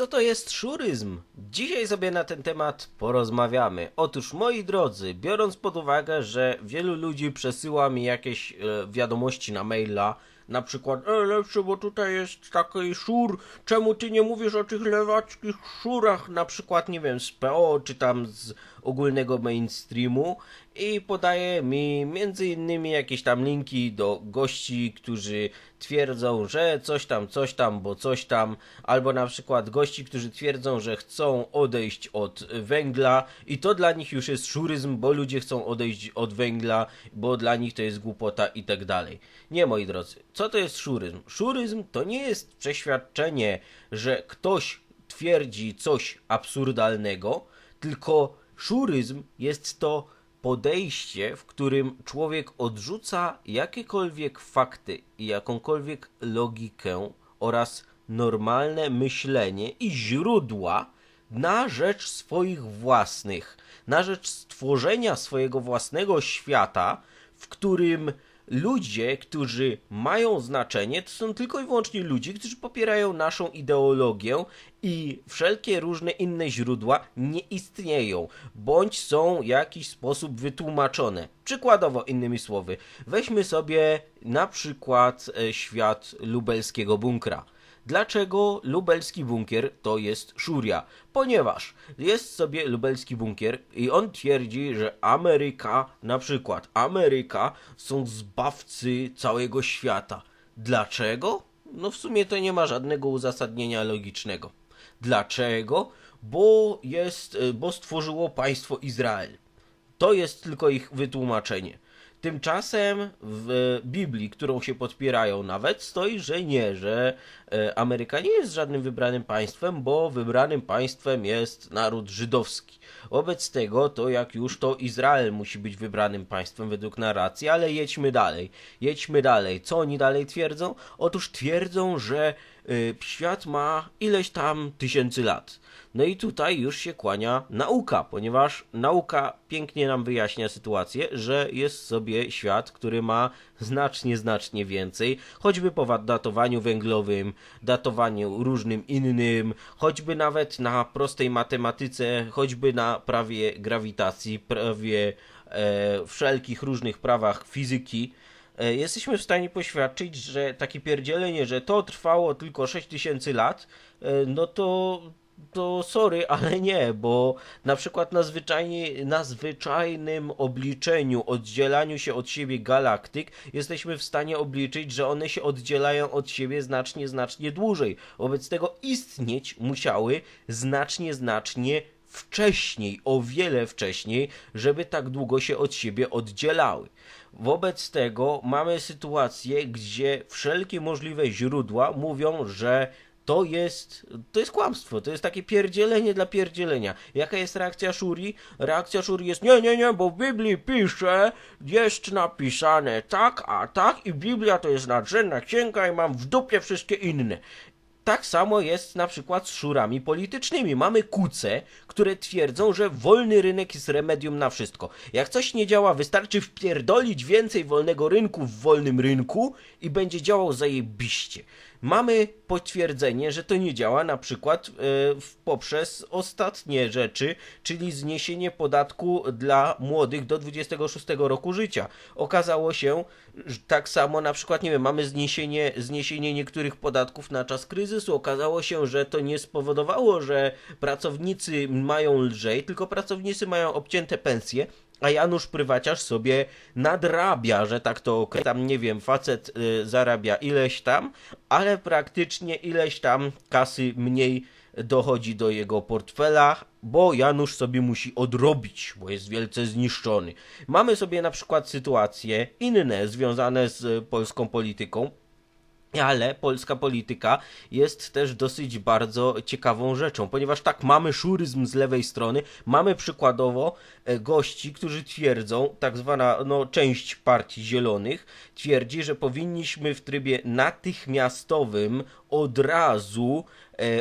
Co to jest szuryzm? Dzisiaj sobie na ten temat porozmawiamy. Otóż, moi drodzy, biorąc pod uwagę, że wielu ludzi przesyła mi jakieś e, wiadomości na maila, na przykład, e, lepszy, bo tutaj jest taki szur, czemu ty nie mówisz o tych lewackich szurach, na przykład, nie wiem, z PO, czy tam z ogólnego mainstreamu i podaje mi między innymi jakieś tam linki do gości, którzy twierdzą, że coś tam, coś tam, bo coś tam, albo na przykład gości, którzy twierdzą, że chcą odejść od węgla i to dla nich już jest szuryzm, bo ludzie chcą odejść od węgla, bo dla nich to jest głupota i tak dalej. Nie, moi drodzy, co to jest szuryzm? Szuryzm to nie jest przeświadczenie, że ktoś twierdzi coś absurdalnego, tylko szuryzm jest to podejście, w którym człowiek odrzuca jakiekolwiek fakty i jakąkolwiek logikę oraz normalne myślenie i źródła na rzecz swoich własnych, na rzecz stworzenia swojego własnego świata, w którym ludzie, którzy mają znaczenie, to są tylko i wyłącznie ludzie, którzy popierają naszą ideologię i wszelkie różne inne źródła nie istnieją, bądź są w jakiś sposób wytłumaczone. Przykładowo, innymi słowy, weźmy sobie na przykład e, świat lubelskiego bunkra. Dlaczego lubelski bunkier to jest szuria? Ponieważ jest sobie lubelski bunkier i on twierdzi, że Ameryka, na przykład Ameryka, są zbawcy całego świata. Dlaczego? No w sumie to nie ma żadnego uzasadnienia logicznego. Dlaczego? Bo jest, bo stworzyło państwo Izrael. To jest tylko ich wytłumaczenie. Tymczasem w Biblii, którą się podpierają nawet, stoi, że nie, że e, Ameryka nie jest żadnym wybranym państwem, bo wybranym państwem jest naród żydowski. Wobec tego, to jak już to Izrael musi być wybranym państwem według narracji, ale jedźmy dalej. Jedźmy dalej. Co oni dalej twierdzą? Otóż twierdzą, że świat ma ileś tam tysięcy lat. No i tutaj już się kłania nauka, ponieważ nauka pięknie nam wyjaśnia sytuację, że jest sobie świat, który ma znacznie, znacznie więcej, choćby po datowaniu węglowym, datowaniu różnym innym, choćby nawet na prostej matematyce, choćby na prawie grawitacji, prawie e, wszelkich różnych prawach fizyki jesteśmy w stanie poświadczyć, że takie pierdzielenie, że to trwało tylko 6000 lat, e, no to to sorry, ale nie, bo na przykład na, zwyczajnie, na zwyczajnym obliczeniu, oddzielaniu się od siebie galaktyk, jesteśmy w stanie obliczyć, że one się oddzielają od siebie znacznie, znacznie dłużej. Wobec tego istnieć musiały znacznie, znacznie wcześniej, o wiele wcześniej, żeby tak długo się od siebie oddzielały. Wobec tego mamy sytuację, gdzie wszelkie możliwe źródła mówią, że to jest, to jest kłamstwo, to jest takie pierdzielenie dla pierdzielenia. Jaka jest reakcja Shuri? Reakcja Shuri jest nie, nie, nie, bo w Biblii pisze, jest napisane tak, a tak i Biblia to jest nadrzędna księga i mam w dupie wszystkie inne. Tak samo jest na przykład z szurami politycznymi. Mamy kuce, które twierdzą, że wolny rynek jest remedium na wszystko. Jak coś nie działa, wystarczy wpierdolić więcej wolnego rynku w wolnym rynku i będzie działał zajebiście. Mamy potwierdzenie, że to nie działa na przykład yy, poprzez ostatnie rzeczy, czyli zniesienie podatku dla młodych do 26 roku życia. Okazało się, że tak samo na przykład, nie wiem, mamy zniesienie, zniesienie niektórych podatków na czas kryzysu. Okazało się, że to nie spowodowało, że pracownicy mają lżej, tylko pracownicy mają obcięte pensje, a Janusz Prywaciarz sobie nadrabia, że tak to tam nie wiem, facet y, zarabia ileś tam, ale praktycznie ileś tam kasy mniej dochodzi do jego portfela, bo Janusz sobie musi odrobić, bo jest wielce zniszczony. Mamy sobie na przykład sytuacje inne związane z polską polityką, ale polska polityka jest też dosyć bardzo ciekawą rzeczą, ponieważ tak, mamy szuryzm z lewej strony, mamy przykładowo e, gości, którzy twierdzą, tak zwana no, część partii zielonych twierdzi, że powinniśmy w trybie natychmiastowym od razu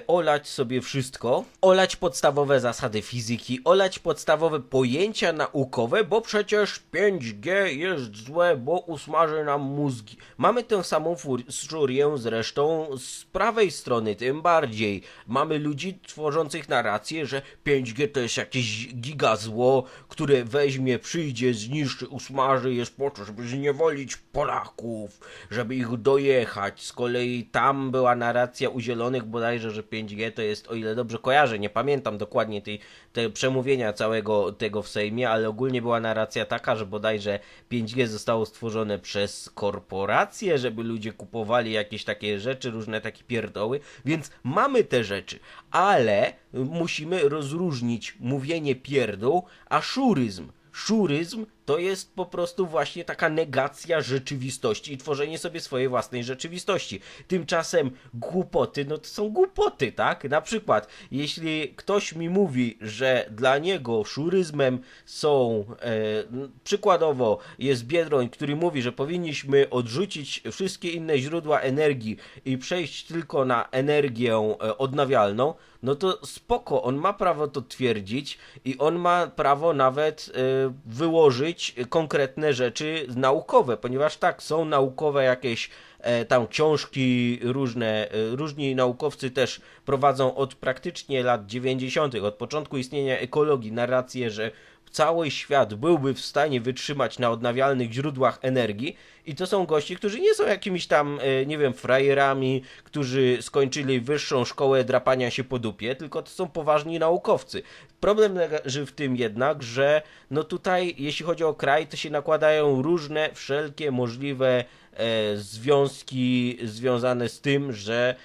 olać sobie wszystko, olać podstawowe zasady fizyki, olać podstawowe pojęcia naukowe, bo przecież 5G jest złe, bo usmaży nam mózgi. Mamy tę samą furię zresztą z prawej strony, tym bardziej. Mamy ludzi tworzących narrację, że 5G to jest jakieś gigazło, które weźmie, przyjdzie, zniszczy, usmaży, jest po to, żeby zniewolić Polaków, żeby ich dojechać. Z kolei tam była narracja u zielonych bodajże, że 5G to jest, o ile dobrze kojarzę, nie pamiętam dokładnie tej, tej przemówienia całego tego w Sejmie, ale ogólnie była narracja taka, że bodajże 5G zostało stworzone przez korporacje, żeby ludzie kupowali jakieś takie rzeczy, różne takie pierdoły, więc mamy te rzeczy, ale musimy rozróżnić mówienie pierdół, a szuryzm. Szuryzm to jest po prostu właśnie taka negacja rzeczywistości i tworzenie sobie swojej własnej rzeczywistości. Tymczasem głupoty, no to są głupoty, tak? Na przykład, jeśli ktoś mi mówi, że dla niego szuryzmem są, e, przykładowo jest Biedroń, który mówi, że powinniśmy odrzucić wszystkie inne źródła energii i przejść tylko na energię e, odnawialną, no to spoko, on ma prawo to twierdzić i on ma prawo nawet e, wyłożyć konkretne rzeczy naukowe, ponieważ tak, są naukowe jakieś e, tam książki różne, e, różni naukowcy też prowadzą od praktycznie lat 90., od początku istnienia ekologii narrację, że cały świat byłby w stanie wytrzymać na odnawialnych źródłach energii i to są gości, którzy nie są jakimiś tam, e, nie wiem, frajerami, którzy skończyli wyższą szkołę drapania się po dupie, tylko to są poważni naukowcy. Problem leży w tym jednak, że no tutaj, jeśli chodzi o kraj, to się nakładają różne, wszelkie możliwe związki związane z tym, że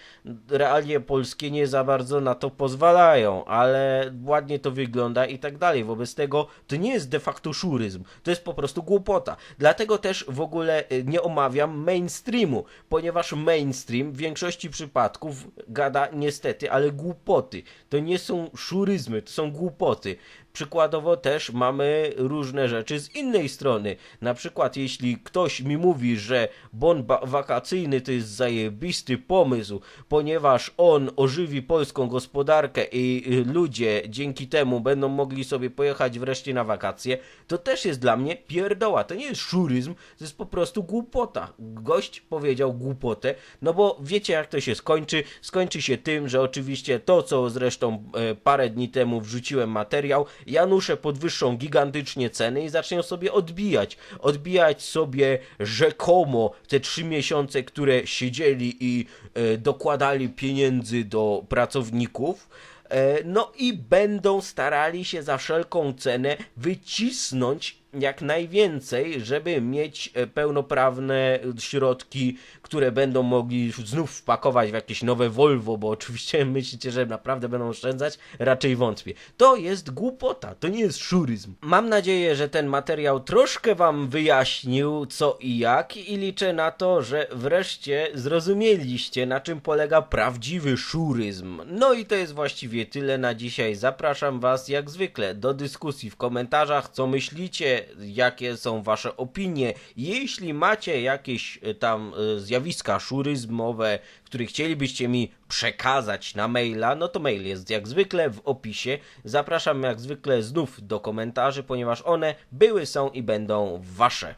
realie polskie nie za bardzo na to pozwalają, ale ładnie to wygląda i tak dalej. Wobec tego to nie jest de facto szuryzm, to jest po prostu głupota. Dlatego też w ogóle e, nie omawiam mainstreamu, ponieważ mainstream w większości przypadków gada niestety, ale głupoty. To nie są szuryzmy, to są głupoty. Przykładowo też mamy różne rzeczy z innej strony. Na przykład jeśli ktoś mi mówi, że bon wakacyjny to jest zajebisty pomysł, ponieważ on ożywi polską gospodarkę i ludzie dzięki temu będą mogli sobie pojechać wreszcie na wakacje, to też jest dla mnie pierdoła. To nie jest szuryzm, to jest po prostu głupota. Gość powiedział głupotę, no bo wiecie jak to się skończy. Skończy się tym, że oczywiście to, co zresztą e, parę dni temu wrzuciłem materiał, Janusze podwyższą gigantycznie ceny i zaczną sobie odbijać. Odbijać sobie rzekomo te trzy miesiące, które siedzieli i e, dokładali pieniędzy do pracowników. E, no i będą starali się za wszelką cenę wycisnąć jak najwięcej, żeby mieć e, pełnoprawne środki, które będą mogli znów wpakować w jakieś nowe Volvo, bo oczywiście myślicie, że naprawdę będą oszczędzać? Raczej wątpię. To jest głupota, to nie jest szuryzm. Mam nadzieję, że ten materiał troszkę wam wyjaśnił co i jak i liczę na to, że wreszcie zrozumieliście na czym polega prawdziwy szuryzm. No i to jest właściwie tyle na dzisiaj. Zapraszam was jak zwykle do dyskusji w komentarzach, co myślicie jakie są wasze opinie. Jeśli macie jakieś e, tam e, zjawiska szuryzmowe, które chcielibyście mi przekazać na maila, no to mail jest jak zwykle w opisie. Zapraszam jak zwykle znów do komentarzy, ponieważ one były, są i będą wasze.